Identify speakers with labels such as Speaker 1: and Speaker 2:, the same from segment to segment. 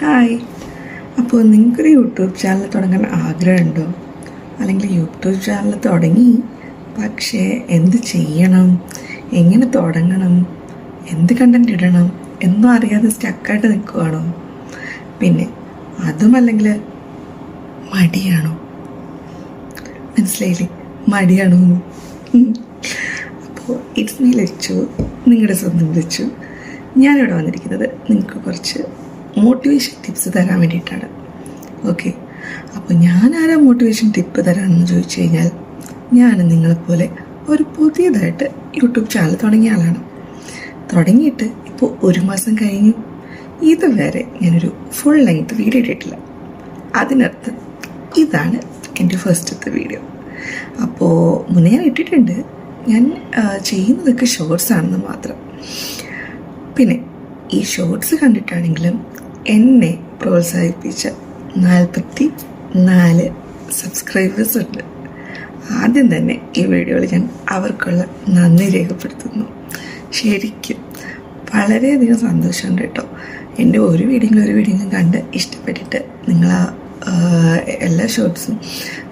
Speaker 1: Hi അപ്പോൾ നിങ്ങൾക്കൊരു YouTube channel തുടങ്ങാൻ ആഗ്രഹമുണ്ടോ? അല്ലെങ്കിൽ യൂട്യൂബ് ചാനൽ തുടങ്ങി. പക്ഷേ എന്ത് ചെയ്യണം? എങ്ങനെ തുടങ്ങണം? എന്ത് കണ്ടന്റ് ഇടണം? എന്നും അറിയാതെ സ്റ്റക്കായിട്ട് നിൽക്കുവാണോ? പിന്നെ അതുമല്ലെങ്കിൽ മടിയാണോ? മനസ്സിലായില്ലേ? മടിയാണോ? അപ്പോൾ ഇറ്റ്സ് മീ ലച്ചു. നിങ്ങളുടെ സ്വന്തം ലച്ചു. ഞാനിവിടെ വന്നിരിക്കുന്നത് നിങ്ങൾക്ക് കുറച്ച് മോട്ടിവേഷൻ ടിപ്സ് തരാൻ വേണ്ടിയിട്ടാണ്. ഓക്കെ അപ്പോൾ ഞാൻ ആരാ മോട്ടിവേഷൻ ടിപ്പ് തരാമെന്ന് ചോദിച്ചു കഴിഞ്ഞാൽ ഞാൻ നിങ്ങളെപ്പോലെ ഒരു പുതിയതായിട്ട് യൂട്യൂബ് ചാനൽ തുടങ്ങിയ ആളാണ്. തുടങ്ങിയിട്ട് ഇപ്പോൾ ഒരു മാസം കഴിഞ്ഞു. ഇതുവരെ ഞാനൊരു ഫുൾ ലെങ്ത് വീഡിയോ ഇട്ടിട്ടില്ല. അതിനർത്ഥം ഇതാണ് എന്റെ ഫസ്റ്റത്തെ വീഡിയോ അപ്പോൾ മുന്നേ ഞാൻ ഇട്ടിട്ടുണ്ട്. ഞാൻ ചെയ്യുന്നതൊക്കെ ഷോർട്സ് ആണെന്ന് മാത്രം. പിന്നെ ഈ ഷോർട്സ് കണ്ടിട്ടാണെങ്കിലും എന്നെ പ്രോത്സാഹിപ്പിച്ച നാൽപ്പത്തി നാല് സബ്സ്ക്രൈബേഴ്സ് ഉണ്ട്. ആദ്യം തന്നെ ഈ വീഡിയോയിൽ ഞാൻ അവർക്കുള്ള നന്ദി രേഖപ്പെടുത്തുന്നു. ശരിക്കും വളരെയധികം സന്തോഷമുണ്ട് കേട്ടോ. എന്റെ ഒരു വീഡിയോയും ഒരു വീഡിയോയും കണ്ട് ഇഷ്ടപ്പെട്ടിട്ട് നിങ്ങൾ എല്ലാ ഷോർട്സും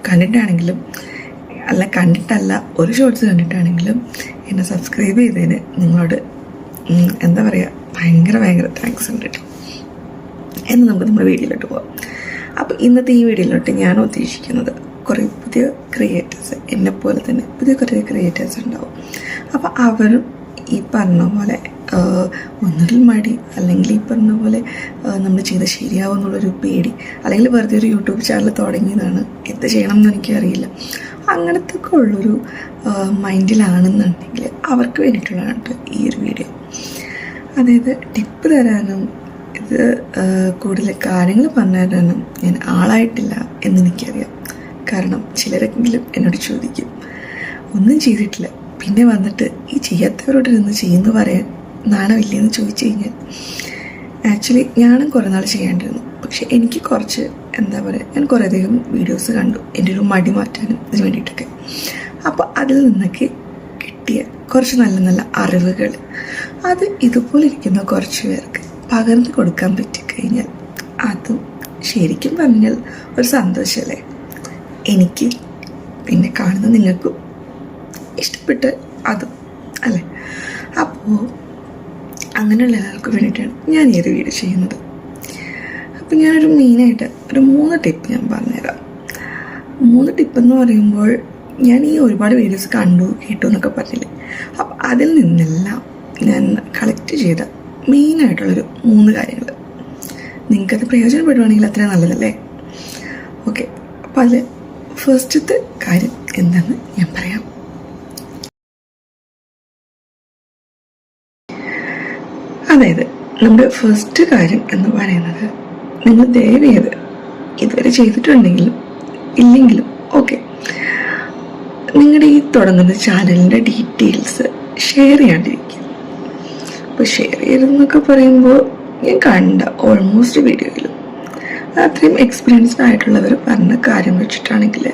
Speaker 1: കണ്ടിട്ടാണെങ്കിലും അല്ല കണ്ടിട്ടല്ല ഒരു ഷോർട്സ് കണ്ടിട്ടാണെങ്കിലും എന്നെ സബ്സ്ക്രൈബ് ചെയ്തതിന് നിങ്ങളോട് എന്താ പറയുക ഭയങ്കര ഭയങ്കര താങ്ക്സ് ഉണ്ട് കേട്ടോ. എന്ന് നമുക്ക് നമ്മുടെ വീഡിയോയിലോട്ട് പോകാം അപ്പോൾ ഇന്നത്തെ ഈ വീഡിയോയിലോട്ട് ഞാൻ ഉദ്ദേശിക്കുന്നത് കുറേ പുതിയ ക്രിയേറ്റേഴ്സ് എന്നെ പോലെ തന്നെ പുതിയ കുറേ ക്രിയേറ്റേഴ്സ് ഉണ്ടാവും. അപ്പോൾ അവരും ഈ പറഞ്ഞ പോലെ ഒന്നുകിൽ മടി അല്ലെങ്കിൽ ഈ പറഞ്ഞ പോലെ നമ്മൾ ചെയ്ത് ശരിയാവും എന്നുള്ളൊരു പേടി അല്ലെങ്കിൽ വെറുതെ ഒരു യൂട്യൂബ് ചാനൽ തുടങ്ങിയതാണ് എന്ത് ചെയ്യണം എന്ന് എനിക്കറിയില്ല. അങ്ങനത്തെ ഒക്കെ ഉള്ളൊരു മൈൻഡിലാണെന്നുണ്ടെങ്കിൽ അവർക്ക് വേണ്ടിയിട്ടുള്ളതാണ് ഈ ഒരു വീഡിയോ അതായത് ടിപ്പ് തരാനും ഇത് കൂടുതൽ കാര്യങ്ങൾ പറഞ്ഞു ഞാൻ ആളായിട്ടില്ല എന്നെനിക്കറിയാം കാരണം ചിലരെങ്കിലും എന്നോട് ചോദിക്കും ഒന്നും ചെയ്തിട്ടില്ല. പിന്നെ വന്നിട്ട് ഈ ചെയ്യാത്തവരോട് നിന്ന് ചെയ്യുന്നു പറയാൻ നാണമില്ലെന്ന് ചോദിച്ചു കഴിഞ്ഞാൽ ആക്ച്വലി ഞാനും കുറേ നാൾ ചെയ്യാണ്ടിരുന്നു. പക്ഷെ എനിക്ക് കുറച്ച് എന്താ പറയുക ഞാൻ കുറേയധികം വീഡിയോസ് കണ്ടു. എന്റെ ഒരു മടി മാറ്റാനും ഇതിന് വേണ്ടിയിട്ടൊക്കെ. അപ്പോൾ അതിൽ നിന്നൊക്കെ കിട്ടിയ കുറച്ച് നല്ല നല്ല അറിവുകൾ. അത് ഇതുപോലെ ഇരിക്കുന്ന കുറച്ച് പേർക്ക് പകർന്നു കൊടുക്കാൻ പറ്റിക്കഴിഞ്ഞാൽ അതും ശരിക്കും പറഞ്ഞാൽ ഒരു സന്തോഷമല്ലേ എനിക്ക് പിന്നെ കാണുന്ന നിങ്ങൾക്കും ഇഷ്ടപ്പെട്ട് അതും അല്ലേ? അപ്പോൾ അങ്ങനെയുള്ള എല്ലാവർക്കും വേണ്ടിയിട്ടാണ് ഞാൻ ഈ ഒരു വീഡിയോ ചെയ്യുന്നത്. അപ്പോൾ ഞാനൊരു മെയിനായിട്ട് ഒരു മൂന്ന് ടിപ്പ് ഞാൻ പറഞ്ഞുതരാം. മൂന്ന് ടിപ്പ് എന്ന് പറയുമ്പോൾ ഞാൻ ഈ ഒരുപാട് വീഡിയോസ് കണ്ടു കേട്ടു എന്നൊക്കെ പറഞ്ഞില്ലേ? അപ്പം അതിൽ നിന്നെല്ലാം ഞാൻ കളക്ട് ചെയ്ത മെയിനായിട്ടുള്ളൊരു മൂന്ന് കാര്യങ്ങൾ നിങ്ങൾക്കത് പ്രയോജനപ്പെടുവാണെങ്കിൽ അത്രയും നല്ലതല്ലേ? ഓക്കെ അപ്പം അതിൽ ഫസ്റ്റത്തെ കാര്യം എന്താണെന്ന് ഞാൻ പറയാം. അതായത് നമ്മുടെ ഫസ്റ്റ് കാര്യം എന്ന് പറയുന്നത് നിങ്ങൾ ദയവ് ചെയ്ത് ഇതുവരെ ചെയ്തിട്ടുണ്ടെങ്കിലും ഇല്ലെങ്കിലും ഓക്കെ നിങ്ങളുടെ ഈ തുടങ്ങുന്ന ചാനലിന്റെ ഡീറ്റെയിൽസ് ഷെയർ ചെയ്യാണ്ടിരിക്കുക. അപ്പോൾ ഷെയർ ചെയ്തെന്നൊക്കെ പറയുമ്പോൾ ഞാൻ കണ്ട ഓൾമോസ്റ്റ് വീഡിയോയിലും അത്രയും എക്സ്പീരിയൻസ്ഡ് ആയിട്ടുള്ളവർ പറഞ്ഞ കാര്യം വെച്ചിട്ടാണെങ്കിൽ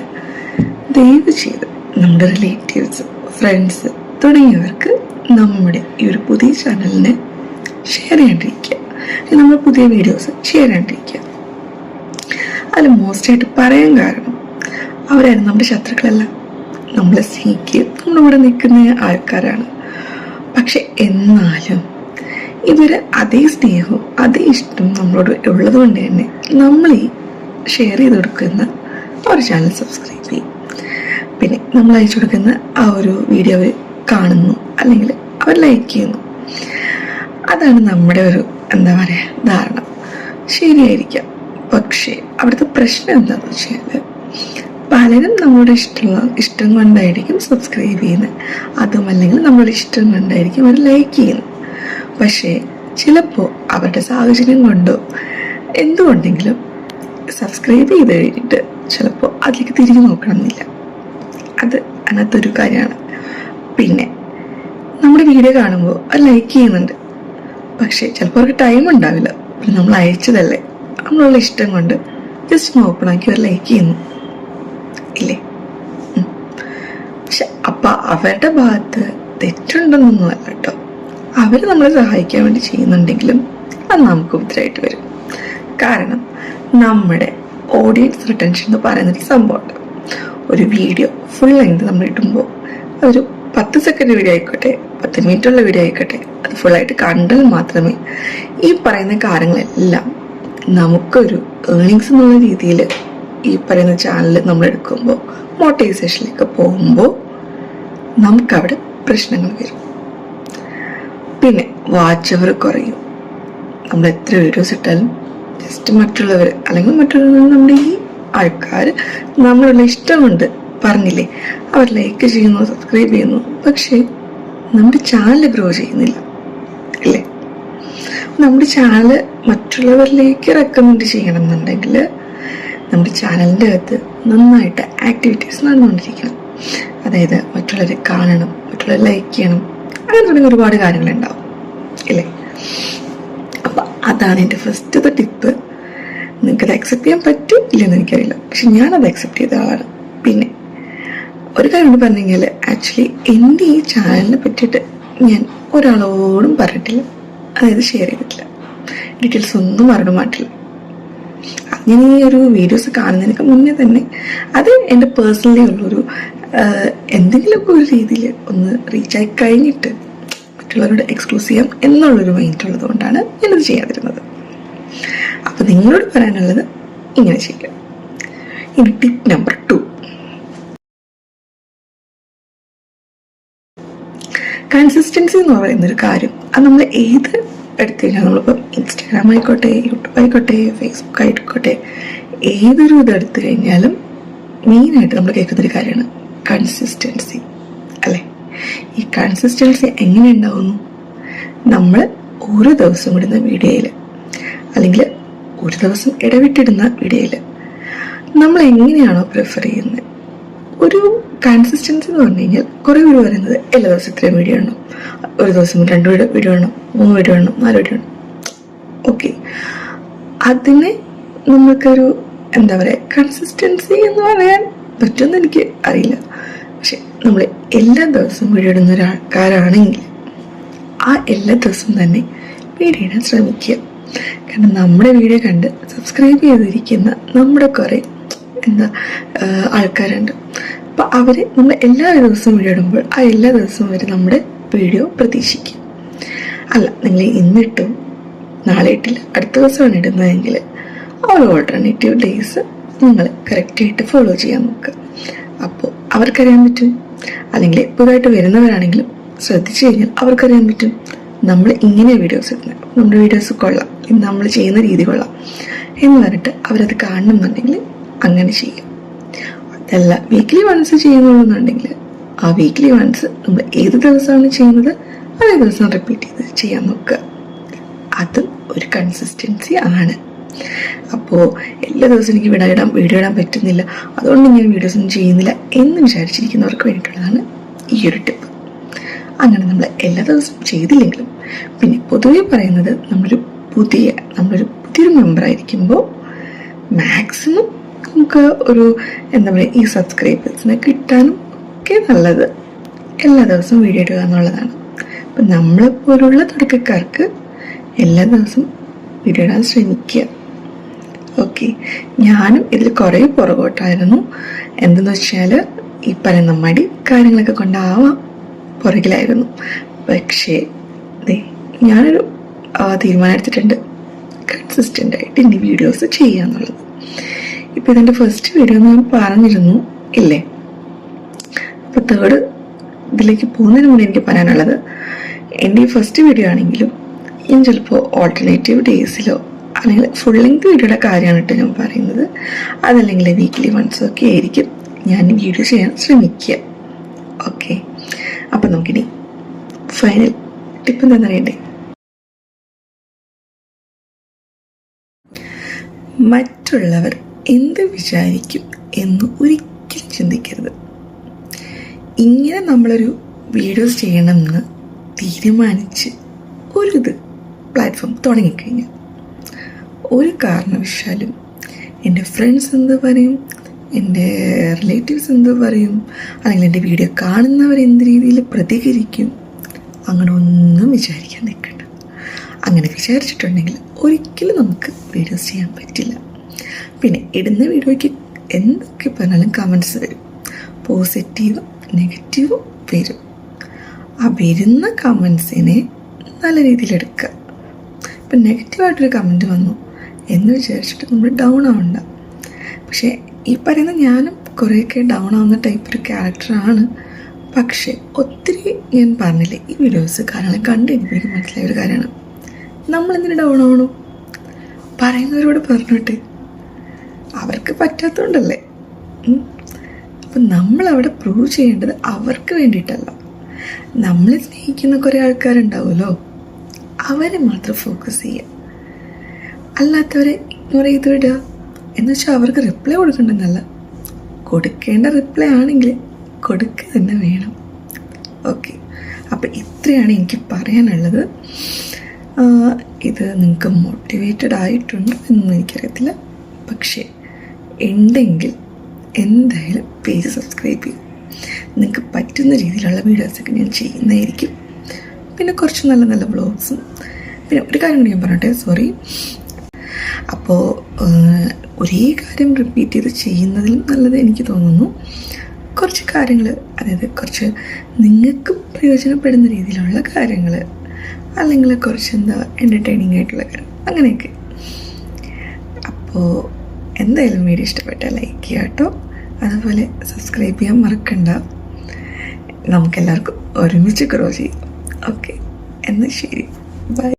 Speaker 1: ദയവ് ചെയ്ത് നമ്മുടെ റിലേറ്റീവ്സ് ഫ്രണ്ട്സ് തുടങ്ങിയവർക്ക് നമ്മുടെ ഈ ഒരു പുതിയ ചാനലിനെ ഷെയർ ചെയ്യാണ്ടിരിക്കുക. നമ്മൾ പുതിയ വീഡിയോസ് ഷെയർ ചെയ്യാണ്ടിരിക്കുക. അതിൽ മോസ്റ്റായിട്ട് പറയാൻ കാരണം അവരായിരുന്നു നമ്മുടെ ശത്രുക്കളല്ല. നമ്മളെ സ്നേഹിക്കുകയും നമ്മുടെ കൂടെ നിൽക്കുന്ന ആൾക്കാരാണ്. പക്ഷെ എന്നാലും ഇവർ അതേ സ്നേഹവും അതേ ഇഷ്ടവും നമ്മളോട് ഉള്ളത് കൊണ്ട് തന്നെ നമ്മൾ ഈ ഷെയർ ചെയ്ത് കൊടുക്കുന്ന ഒരു ചാനൽ സബ്സ്ക്രൈബ് ചെയ്യും. പിന്നെ നമ്മൾ അയച്ചു കൊടുക്കുന്ന ആ ഒരു വീഡിയോ അവർ കാണുന്നു അല്ലെങ്കിൽ അവർ ലൈക്ക് ചെയ്യുന്നു. അതാണ് നമ്മുടെ ഒരു എന്താ പറയുക ധാരണ. ശരിയായിരിക്കാം. പക്ഷേ അവിടുത്തെ പ്രശ്നം എന്താണെന്ന് വെച്ചാൽ പലരും നമ്മുടെ ഇഷ്ടമുള്ള ഇഷ്ടം കൊണ്ടായിരിക്കും സബ്സ്ക്രൈബ് ചെയ്യുന്നത് അതും അല്ലെങ്കിൽ നമ്മുടെ ഇഷ്ടം കൊണ്ടായിരിക്കും അവർ ലൈക്ക് ചെയ്യുന്നത് പക്ഷേ ചിലപ്പോൾ അവരുടെ സാഹചര്യം കൊണ്ടോ എന്തുകൊണ്ടെങ്കിലും സബ്സ്ക്രൈബ് ചെയ്ത് കഴിഞ്ഞിട്ട് ചിലപ്പോൾ അതിലേക്ക് തിരിഞ്ഞു നോക്കണമെന്നില്ല. അത് അതിനകത്തൊരു കാര്യമാണ്. പിന്നെ നമ്മുടെ വീഡിയോ കാണുമ്പോൾ അത് ലൈക്ക് ചെയ്യുന്നുണ്ട്. പക്ഷേ ചിലപ്പോൾ അവർക്ക് ടൈം ഉണ്ടാവില്ല. പിന്നെ നമ്മൾ അയച്ചതല്ലേ? നമ്മളുള്ള ഇഷ്ടം കൊണ്ട് ജസ്റ്റ് ഓപ്പൺ ആക്കി അവർ ലൈക്ക് ചെയ്യുന്നു. ഇല്ലേ. പക്ഷെ അപ്പം അവരുടെ ഭാഗത്ത് തെറ്റുണ്ടെന്നൊന്നും അല്ല കേട്ടോ. അവർ നമ്മളെ സഹായിക്കാൻ വേണ്ടി ചെയ്യുന്നുണ്ടെങ്കിലും അത് നമുക്ക് ഉപദ്രവമായിട്ട് വരും. കാരണം നമ്മുടെ ഓഡിയൻസ് റിട്ടൻഷൻ എന്ന് പറയുന്നൊരു സംഭവമുണ്ട് ഒരു വീഡിയോ ഫുൾ ലെങ്ത് നമ്മൾ ഇടുമ്പോൾ അതൊരു പത്ത് സെക്കൻഡ് വീഡിയോ ആയിക്കോട്ടെ പത്ത് മിനിറ്റുള്ള വീഡിയോ ആയിക്കോട്ടെ അത് ഫുള്ളായിട്ട് കണ്ടാൽ മാത്രമേ ഈ പറയുന്ന കാര്യങ്ങളെല്ലാം നമുക്കൊരു ഏണിങ്സ് എന്നുള്ള രീതിയിൽ ഈ പറയുന്ന ചാനൽ നമ്മൾ എടുക്കുമ്പോൾ മോട്ടിവേഷനിലേക്ക് പോകുമ്പോൾ നമുക്കവിടെ പ്രശ്നങ്ങൾ വരും. പിന്നെ അവർ കുറയും. നമ്മൾ എത്ര വീഡിയോസ് ഇട്ടാലും ജസ്റ്റ് മറ്റുള്ളവർ അല്ലെങ്കിൽ മറ്റുള്ളവർ നമ്മുടെ ഈ ആൾക്കാർ നമ്മളുള്ള ഇഷ്ടമുണ്ട് പറഞ്ഞില്ലേ അവർ ലൈക്ക് ചെയ്യുന്നു സബ്സ്ക്രൈബ് ചെയ്യുന്നു. പക്ഷേ നമ്മുടെ ചാനൽ ഗ്രോ ചെയ്യുന്നില്ല അല്ലേ? നമ്മുടെ ചാനൽ മറ്റുള്ളവരിലേക്ക് റെക്കമെൻഡ് ചെയ്യണം എന്നുണ്ടെങ്കിൽ നമ്മുടെ ചാനലിന്റെ അകത്ത് നന്നായിട്ട് ആക്ടിവിറ്റീസ് നടന്നുകൊണ്ടിരിക്കണം. അതായത് മറ്റുള്ളവരെ കാണണം മറ്റുള്ളവരെ ലൈക്ക് ചെയ്യണം അങ്ങനെ തുടങ്ങിയ ഒരുപാട് കാര്യങ്ങളുണ്ടാവും. ഇല്ലേ? അപ്പം അതാണ് എന്റെ ഫസ്റ്റത്തെ ടിപ്പ് നിങ്ങൾക്കത് അക്സെപ്റ്റ് ചെയ്യാൻ പറ്റും ഇല്ലെന്ന് എനിക്കറിയില്ല. പക്ഷെ ഞാൻ അത് അക്സെപ്റ്റ് ചെയ്ത ആളാണ്. പിന്നെ ഒരു കാര്യം കൂടി പറഞ്ഞു കഴിഞ്ഞാൽ ആക്ച്വലി എന്റെ ഈ ചാനലിനെ പറ്റിയിട്ട് ഞാൻ ഒരാളോടും പറഞ്ഞിട്ടില്ല. അതായത് ഷെയർ ചെയ്തിട്ടില്ല. ഡീറ്റെയിൽസ് ഒന്നും അറിഞ്ഞു മാറ്റില്ല. ഞാൻ ഈ ഒരു വീഡിയോസ് കാണുന്നതിനൊക്കെ മുന്നേ തന്നെ അത് എന്റെ പേഴ്സണലി ഉള്ളൊരു എന്തെങ്കിലുമൊക്കെ ഒരു രീതിയിൽ ഒന്ന് റീച്ച് ആയി കഴിഞ്ഞിട്ട് മറ്റുള്ളവരോട് എക്സ്ക്ലൂസ് ചെയ്യാം എന്നുള്ളൊരു മൈൻഡ് ഉള്ളത് കൊണ്ടാണ് ഞാനത് ചെയ്യാതിരുന്നത്. അപ്പം നിങ്ങളോട് പറയാനുള്ളത് ഇങ്ങനെ ചെയ്യുക ഇനി ടിപ്പ് നമ്പർ ടു കൺസിസ്റ്റൻസി എന്ന് പറയുന്ന ഒരു കാര്യം അത് നമ്മൾ ഏത് എടുത്തു കഴിഞ്ഞാൽ നമ്മളിപ്പം ഇൻസ്റ്റാഗ്രാം ആയിക്കോട്ടെ യൂട്യൂബ് ആയിക്കോട്ടെ ഫേസ്ബുക്ക് ആയിക്കോട്ടെ ഏതൊരു ഇത് എടുത്തു കഴിഞ്ഞാലും മെയിനായിട്ട് നമ്മൾ കേൾക്കുന്നൊരു കാര്യമാണ് കൺസിസ്റ്റൻസി അല്ലേ? ഈ കൺസിസ്റ്റൻസി എങ്ങനെ ഉണ്ടാവുന്നു? നമ്മൾ ഒരു ദിവസം ഇടുന്ന വീഡിയോയിൽ അല്ലെങ്കിൽ ഒരു ദിവസം ഇടവിട്ടിടുന്ന വീഡിയോയിൽ നമ്മൾ എങ്ങനെയാണോ പ്രിഫർ ചെയ്യുന്നത് ഒരു കൺസിസ്റ്റൻസി എന്ന് പറഞ്ഞു കഴിഞ്ഞാൽ കുറേ പേര് പറയുന്നത് എല്ലാ ദിവസവും ഇത്രയും വീഡിയോ ഇടണം. ഒരു ദിവസം രണ്ട് വീഡിയോ വീഡിയോ ഇടണം. മൂന്ന് വീഡിയോ ഇടണം. നാല് വീഡിയോ ഇടണം. ഓക്കെ അതിന് നമുക്കൊരു എന്താ പറയുക കൺസിസ്റ്റൻസി എന്ന് പറയാൻ പറ്റുമെന്ന് എനിക്ക് അറിയില്ല. നമ്മൾ എല്ലാ ദിവസവും വീടിടുന്ന ഒരാൾക്കാരാണെങ്കിൽ ആ എല്ലാ ദിവസവും തന്നെ വീഡിയോ ഇടാൻ ശ്രമിക്കുക. കാരണം നമ്മുടെ വീഡിയോ കണ്ട് സബ്സ്ക്രൈബ് ചെയ്തിരിക്കുന്ന നമ്മുടെ കുറെ എന്താ ആൾക്കാരുണ്ട്. അപ്പം അവർ നമ്മൾ എല്ലാ ദിവസവും വീഡിയോ ഇടുമ്പോൾ ആ എല്ലാ ദിവസവും അവർ നമ്മുടെ വീഡിയോ പ്രതീക്ഷിക്കും. അല്ല നിങ്ങൾ ഇന്നിട്ടും നാളെ ഇട്ടില്ല അടുത്ത ദിവസമാണ് ഇടുന്നതെങ്കിൽ ഒരു ഓൾട്ടർനേറ്റീവ് ഡേയ്സ് നിങ്ങൾ കറക്റ്റായിട്ട് ഫോളോ ചെയ്യാൻ നോക്കുക. അപ്പോൾ അവർക്കറിയാൻ പറ്റും? അല്ലെങ്കിൽ പുതുതായിട്ട് വരുന്നവരാണെങ്കിലും ശ്രദ്ധിച്ചു കഴിഞ്ഞാൽ അവർക്കറിയാൻ പറ്റും നമ്മൾ ഇങ്ങനെ വീഡിയോസ് ഇടുന്നത് നമ്മുടെ വീഡിയോസ് കൊള്ളാം. ഇന്ന് നമ്മൾ ചെയ്യുന്ന രീതി കൊള്ളാം. എന്ന് പറഞ്ഞിട്ട് അവരത് കാണണമെന്നുണ്ടെങ്കിൽ അങ്ങനെ ചെയ്യും. അതല്ല വീക്ക്ലി വൺസ് ചെയ്യുന്നുണ്ടെങ്കിൽ ആ വീക്ക്ലി വൺസ് നമ്മൾ ഏത് ദിവസമാണ് ചെയ്യുന്നത്? അതേ ദിവസം റിപ്പീറ്റ് ചെയ്ത് ചെയ്യാൻ നോക്കുക. അതും ഒരു കൺസിസ്റ്റൻസി ആണ്. അപ്പോൾ എല്ലാ ദിവസവും എനിക്ക് വീഡിയോ ഇടാൻ വീഡിയോ ഇടാൻ പറ്റുന്നില്ല. അതുകൊണ്ട് ഞാൻ വീഡിയോസ് ഒന്നും ചെയ്യുന്നില്ല എന്ന് വിചാരിച്ചിരിക്കുന്നവർക്ക് വേണ്ടിയിട്ടുള്ളതാണ് ഈ ഒരു ടിപ്പ് അങ്ങനെ നമ്മൾ എല്ലാ ദിവസവും ചെയ്തില്ലെങ്കിലും പിന്നെ പൊതുവെ പറയുന്നത് നമ്മളൊരു പുതിയ നമ്മളൊരു പുതിയൊരു മെമ്പറായിരിക്കുമ്പോൾ മാക്സിമം നമുക്ക് ഒരു എന്താ പറയുക ഈ സബ്സ്ക്രൈബേഴ്സിനെ കിട്ടാനും ഒക്കെ നല്ലത്. എല്ലാ ദിവസവും വീഡിയോ ഇടുക എന്നുള്ളതാണ്. അപ്പം നമ്മളെ പോലുള്ള തുടക്കക്കാർക്ക് എല്ലാ ദിവസവും വീഡിയോ ഇടാൻ ശ്രമിക്കുക. ഓക്കെ ഞാനും ഇതിൽ കുറേ പുറകോട്ടായിരുന്നു. എന്തെന്ന് വെച്ചാൽ ഈ പറയുന്ന മടി കാര്യങ്ങളൊക്കെ കൊണ്ടാവാം പുറകിലായിരുന്നു. പക്ഷേ ഞാനൊരു ആ, തീരുമാനം എടുത്തിട്ടുണ്ട്. കൺസിസ്റ്റന്റ് ആയിട്ട് ഇനി വീഡിയോസ് ചെയ്യാന്നുള്ളത്. ഇപ്പം ഇതിന്റെ ഫസ്റ്റ് വീഡിയോ ഞാൻ പറഞ്ഞിരുന്നു ഇല്ലേ? അപ്പോൾ തേർഡ് ഇതിലേക്ക് പോകുന്നതിന് മുന്നേ എനിക്ക് പറയാനുള്ളത് എന്റെ ഈ ഫസ്റ്റ് വീഡിയോ ആണെങ്കിലും ഞാൻ ചിലപ്പോൾ ഓൾട്ടർനേറ്റീവ് ഡേയ്സിലോ അല്ലെങ്കിൽ ഫുൾ ലെങ്ത് വീഡിയോയുടെ കാര്യമാണ് കേട്ടോ ഞാൻ പറയുന്നത്. അതല്ലെങ്കിൽ വീക്ക്ലി വൺസ് ഒക്കെ ആയിരിക്കും ഞാൻ വീഡിയോ ചെയ്യാൻ ശ്രമിക്കുക. ഓക്കെ അപ്പം നമുക്കിനി ഫൈനൽ ടിപ്പ് എന്താണെന്ന് അറിയണ്ടേ? മറ്റുള്ളവർ എന്ത് വിചാരിക്കും എന്ന് ഒരിക്കലും ചിന്തിക്കരുത്. ഇങ്ങനെ നമ്മളൊരു വീഡിയോസ് ചെയ്യണമെന്ന് തീരുമാനിച്ച് ഒരു ഇത് പ്ലാറ്റ്ഫോം തുടങ്ങിക്കഴിഞ്ഞു ഒരു കാരണവശാലും എന്റെ ഫ്രണ്ട്സ് എന്ത് പറയും? എന്റെ റിലേറ്റീവ്സ് എന്ത് പറയും? അല്ലെങ്കിൽ എന്റെ വീഡിയോ കാണുന്നവർ എന്ത് രീതിയിൽ പ്രതികരിക്കും? അങ്ങനെ ഒന്നും വിചാരിക്കാൻ നിൽക്കണ്ട. അങ്ങനെ വിചാരിച്ചിട്ടുണ്ടെങ്കിൽ ഒരിക്കലും നമുക്ക് വീഡിയോസ് ചെയ്യാൻ പറ്റില്ല. പിന്നെ ഇടുന്ന വീഡിയോയ്ക്ക് എന്തൊക്കെ പറഞ്ഞാലും കമൻസ് വരും. പോസിറ്റീവ് നെഗറ്റീവ് വരും. ആ വരുന്ന കമൻസിനെ നല്ല രീതിയിൽ എടുക്കുക. ഇപ്പം നെഗറ്റീവായിട്ടൊരു കമന്റ് വന്നു. എന്ന് വിചാരിച്ചിട്ട് നമ്മൾ ഡൗൺ ആവണ്ട. പക്ഷേ ഈ പറയുന്ന ഞാനും കുറേയൊക്കെ ഡൗൺ ആവുന്ന ടൈപ്പ് ഒരു ക്യാരക്ടറാണ് പക്ഷേ ഒത്തിരി ഞാൻ പറഞ്ഞില്ലേ ഈ വീഡിയോസ് കാരണം കണ്ട് എനിക്ക് മനസ്സിലായ ഒരു കാര്യമാണ്. നമ്മളെന്തിനു ഡൗൺ ആവണോ? പറയുന്നവരോട് പറഞ്ഞിട്ട്. അവർക്ക് പറ്റാത്തതുകൊണ്ടല്ലേ. അപ്പം നമ്മളവിടെ പ്രൂവ് ചെയ്യേണ്ടത് അവർക്ക് വേണ്ടിയിട്ടല്ല. നമ്മളെ സ്നേഹിക്കുന്ന കുറേ ആൾക്കാരുണ്ടാവുമല്ലോ. അവരെ മാത്രം ഫോക്കസ് ചെയ്യുക. അല്ലാത്തവരെ ഇഗ്നോർ ചെയ്ത് വിടുക. എന്ന് വെച്ചാൽ അവർക്ക് റിപ്ലൈ കൊടുക്കണ്ടെന്നല്ല. കൊടുക്കേണ്ട റിപ്ലൈ ആണെങ്കിൽ കൊടുക്കുക തന്നെ വേണം. ഓക്കെ അപ്പം ഇത്രയാണ് എനിക്ക് പറയാനുള്ളത്. ഇത് നിങ്ങൾക്ക് മോട്ടിവേറ്റഡ് ആയിട്ടുണ്ടോ എന്ന് എനിക്കറിയത്തില്ല. പക്ഷേ ഉണ്ടെങ്കിൽ എന്തായാലും പേജ് സബ്സ്ക്രൈബ് ചെയ്യും. നിങ്ങൾക്ക് പറ്റുന്ന രീതിയിലുള്ള വീഡിയോസൊക്കെ ഞാൻ ചെയ്യുന്നതായിരിക്കും. പിന്നെ കുറച്ച് നല്ല നല്ല വ്ളോഗ്സും പിന്നെ ഒരു കാര്യം കൂടി ഞാൻ പറയട്ടെ സോറി അപ്പോൾ ഒരേ കാര്യം റിപ്പീറ്റ് ചെയ്ത് ചെയ്യുന്നതിലും നല്ലത് എനിക്ക് തോന്നുന്നു. കുറച്ച് കാര്യങ്ങൾ അതായത് കുറച്ച് നിങ്ങൾക്ക് പ്രയോജനപ്പെടുന്ന രീതിയിലുള്ള കാര്യങ്ങൾ അല്ലെങ്കിൽ കുറച്ച് എന്താ എന്റർടൈനിങ് ആയിട്ടുള്ള കാര്യങ്ങൾ അങ്ങനെയൊക്കെ. അപ്പോൾ എന്തായാലും വീഡിയോ ഇഷ്ടപ്പെട്ട ലൈക്ക് ചെയ്യുക കേട്ടോ അതുപോലെ സബ്സ്ക്രൈബ് ചെയ്യാൻ മറക്കണ്ട. നമുക്കെല്ലാവർക്കും ഒരുമിച്ച് ഗ്രോ ചെയ്യാം. ഓക്കെ എന്നാൽ ശരി. ബൈ